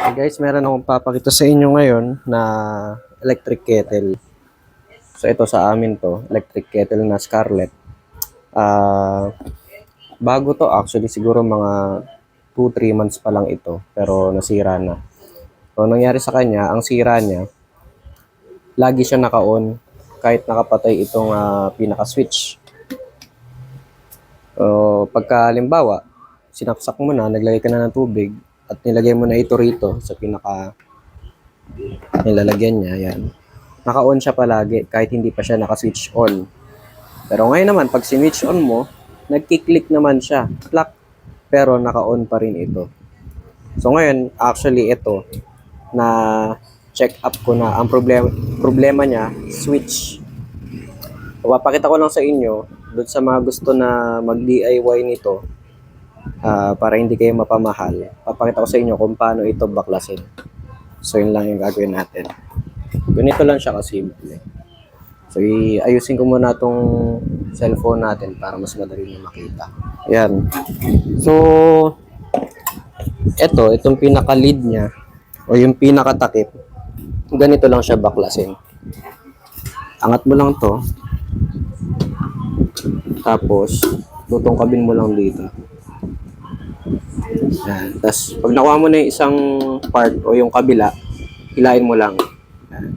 Hey guys, meron akong papakita sa inyo ngayon na electric kettle. So ito sa amin to, electric kettle na Scarlett. Ah, bago to actually siguro mga 2-3 months pa lang ito, pero nasira na. So nangyari sa kanya, ang sira niya, lagi siya naka-on kahit nakapatay itong ah, pinaka-switch. So pagka halimbawa, sinaksak mo na, naglagay ka na ng tubig, at nilagay mo na ito rito sa pinaka nilalagyan niya, yan. Naka-on siya palagi kahit hindi pa siya naka-switch on. Pero ngayon naman, pag switch on mo, nagki-click naman siya. Clack. Pero naka-on pa rin ito. So ngayon, actually ito, na check up ko na ang problema problema niya, switch. Papakita ko lang sa inyo, doon sa mga gusto na mag-DIY nito, ah, para hindi kayo mapamahal, papakita ko sa inyo kung paano ito baklasin. So, yun lang yung gagawin natin. Ganito lang siya kasimple. So, iayusin ko muna tong cellphone natin para mas madali nyo makita. Ayan. So, ito, itong pinaka-lead niya, o yung pinaka-takip, ganito lang siya baklasin. Angat mo lang to, tapos, tutungkabin mo lang dito. Yan. Tapos, pag nakuha mo na yung isang part o yung kabila, hilahin mo lang. Yan.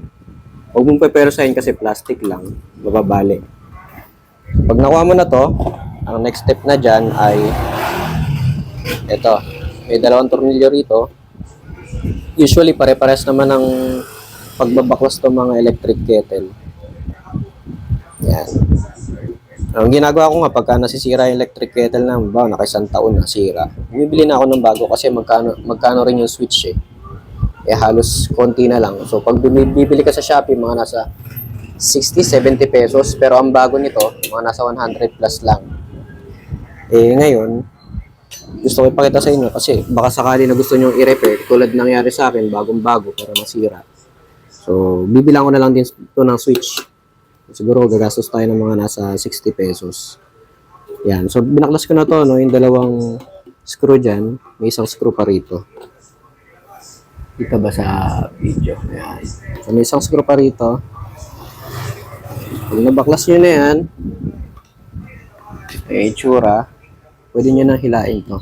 Huwag mong pepersahin kasi plastic lang, mababali. Pag nakuha mo na to, ang next step na dyan ay ito. May dalawang tornilyo rito. Usually, pare-pares naman ng pagbabaklas ng mga electric kettle. Yan. Ang ginagawa ko nga, pagka nasisira yung electric kettle na, ba, naka isang taon na sira. Bumibili na ako ng bago kasi magkano, magkano rin yung switch eh. Eh halos konti na lang. So pag bumibili ka sa Shopee, mga nasa 60, 70 pesos. Pero ang bago nito, mga nasa 100 plus lang. Eh ngayon, gusto ko ipakita sa inyo kasi baka sakali na gusto nyo i-repair, tulad nangyari sa akin, bagong-bago para masira. So, bibilang ko na lang din ito ng switch. Siguro gagastos tayo ng mga nasa 60 pesos. Yan. So, binaklas ko na to, no, yung dalawang screw dyan. May isang screw pa rito. Dito ba sa video? Yan. So, may isang screw pa rito. Pag nabaklas nyo na yan, may itsura, pwede nyo nang hilain to.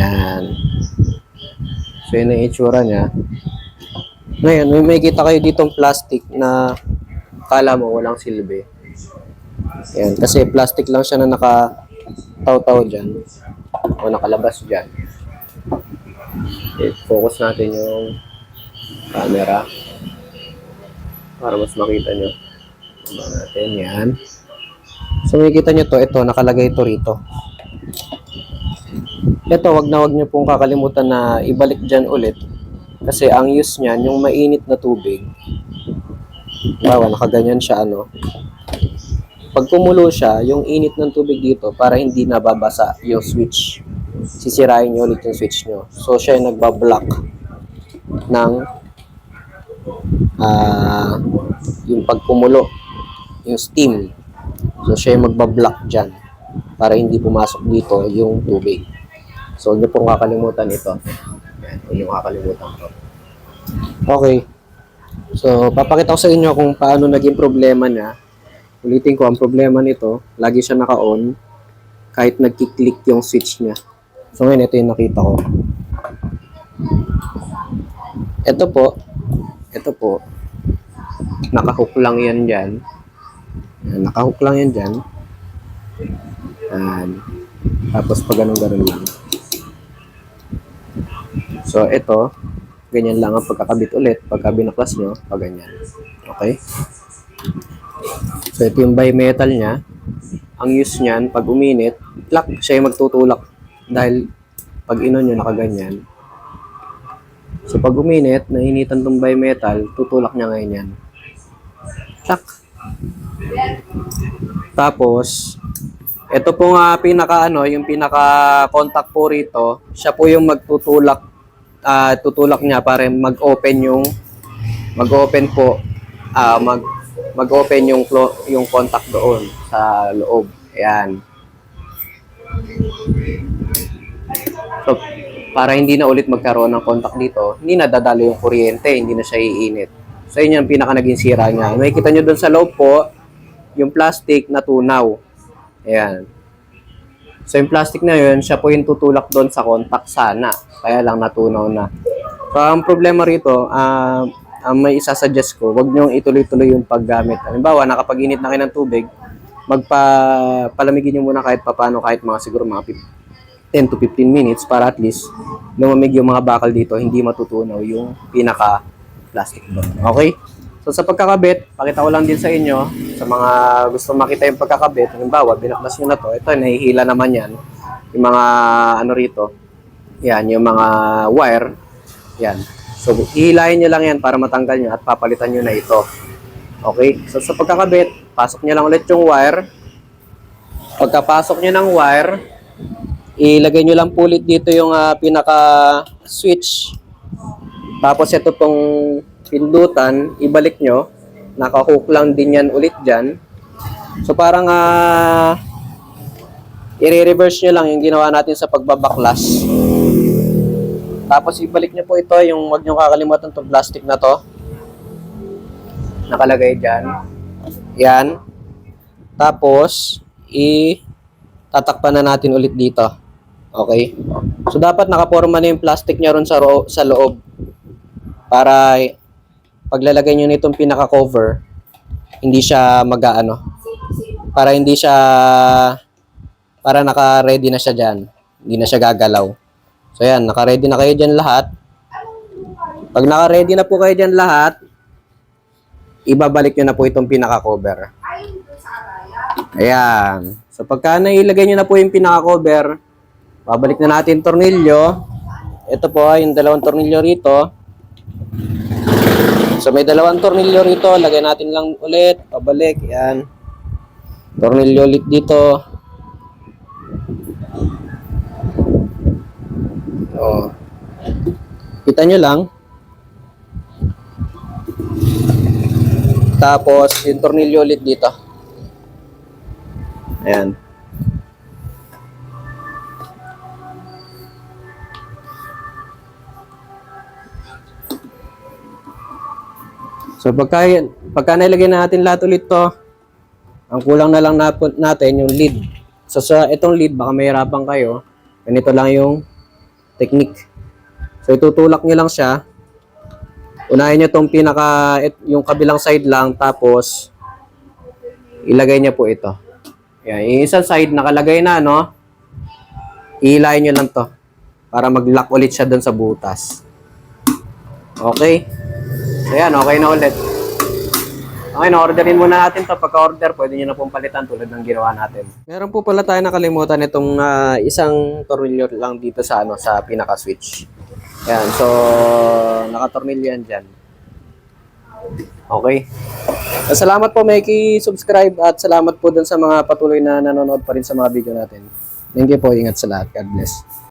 Yan. So, yun ang itsura niya. Ngayon, may makikita kayo ditong plastic na kala mo walang silbi. Yan, kasi plastic lang siya na naka-taw-taw dyan o nakalabas dyan. Okay, focus natin yung camera para mas makita nyo. Baba natin, yan. So, makikita nyo to, ito, nakalagay ito rito. Ito, wag na wag nyo pong kakalimutan na ibalik dyan ulit kasi ang use niyan, yung mainit na tubig, bawa nakaganyan siya ano, pag kumulo siya, yung init ng tubig dito para hindi nababasa yung switch. Sisirain niyo ulit yung switch nyo. So siya yung nagbablock ng ah yung pagkumulo, yung steam. So siya yung magbablock dyan para hindi pumasok dito yung tubig. So huwag niyo pong kakalimutan ito. Huwag niyo kakalimutan to. Okay. So, papakita ko sa inyo kung paano naging problema niya. Ulitin ko, ang problema nito, lagi siya naka-on kahit nagkiklik yung switch niya. So, ngayon, ito yung nakita ko. Ito po, ito po, nakahook lang yan dyan. Yan, nakahook lang yan dyan. Yan. Tapos, pag ganun-ganun lang. So, ito, ganyan lang ang pagkakabit ulit. Pagka binaklas nyo, pag ganyan. Okay? So, ito yung bimetal niya. Ang use niyan, pag uminit, lock, siya yung magtutulak. Dahil, pag inon nyo, nakaganyan. So, pag uminit, nainitan tong bimetal, tutulak niya ngayon yan. Lock. Tapos, ito po nga pinaka ano, yung pinaka contact po rito, siya po yung magtutulak ah, tutulak niya para mag-open yung mag-open po ah, mag mag-open yung yung contact doon sa loob. Ayan. So, para hindi na ulit magkaroon ng contact dito, hindi na dadalo yung kuryente, hindi na siya iinit. So, yun yung pinaka naging sira niya. May kita nyo doon sa loob po, yung plastic na tunaw. Ayan. So, yung plastic na yun, siya po yung tutulak doon sa contact sana. Kaya lang natunaw na. So, ang problema rito, ah, ang may isasuggest ko, wag nyo ituloy-tuloy yung paggamit. Halimbawa, nakapag-init na kayo ng tubig, magpa palamigin nyo muna kahit papano, kahit mga siguro mga 10 to 15 minutes para at least lumamig yung mga bakal dito, hindi matutunaw yung pinaka plastic doon. Okay? So sa pagkakabit, pakita ko lang din sa inyo, sa mga gusto makita yung pagkakabit, halimbawa, binaklas nyo na to, ito, nahihila naman yan. Yung mga ano rito, yan, yung mga wire, yan. So, hihilahin nyo lang yan para matanggal nyo at papalitan nyo na ito. Okay? So, sa pagkakabit, pasok nyo lang ulit yung wire. Pagkapasok nyo ng wire, ilagay nyo lang po ulit dito yung ah, pinaka switch. Tapos ito tong pindutan, ibalik nyo. Naka-hook lang din yan ulit dyan. So parang ah i-reverse nyo lang yung ginawa natin sa pagbabaklas. Tapos ibalik nyo po ito, yung wag nyo kakalimutan tong plastic na to. Nakalagay dyan. Yan. Tapos, i tatakpan na natin ulit dito. Okay? So, dapat nakaporma na yung plastic niya ron sa, sa loob. Para paglalagay nyo nitong pinaka-cover, hindi siya mag-ano. Para hindi siya, para naka-ready na siya dyan. Hindi na siya gagalaw. So, yan. Naka-ready na kayo dyan lahat. Pag naka-ready na po kayo dyan lahat, ibabalik nyo na po itong pinaka-cover. Ayan. So, pagka nailagay nyo na po yung pinaka-cover, babalik na natin tornilyo. Ito po, yung dalawang tornilyo rito. So, may dalawang tornilyo rito. Lagay natin lang ulit. Pabalik. Ayan. Tornilyo ulit dito. Oh. Kita nyo lang. Tapos, yung tornilyo ulit dito. Ayan. So pagka, pagka nilagay natin lahat ulit to, ang kulang na lang natin yung lead. So sa itong lead, baka mahirapan kayo. Ganito lang yung technique. So itutulak nyo lang siya. Unahin nyo itong pinaka, yung kabilang side lang, tapos ilagay nyo po ito. Yan, yung isang side nakalagay na, no? Ihilahin nyo lang to para mag-lock ulit siya doon sa butas. Okay? So yan, okay na ulit. Okay, na-orderin muna natin to. Pagka-order, pwede nyo na pong palitan tulad ng ginawa natin. Meron po pala tayo nakalimutan itong ah, isang tornilyo lang dito sa ano sa pinaka-switch. Yan, so nakatornilyo yan dyan. Okay. Salamat po, Mikey. Subscribe at salamat po dun sa mga patuloy na nanonood pa rin sa mga video natin. Thank you po. Ingat sa lahat. God bless.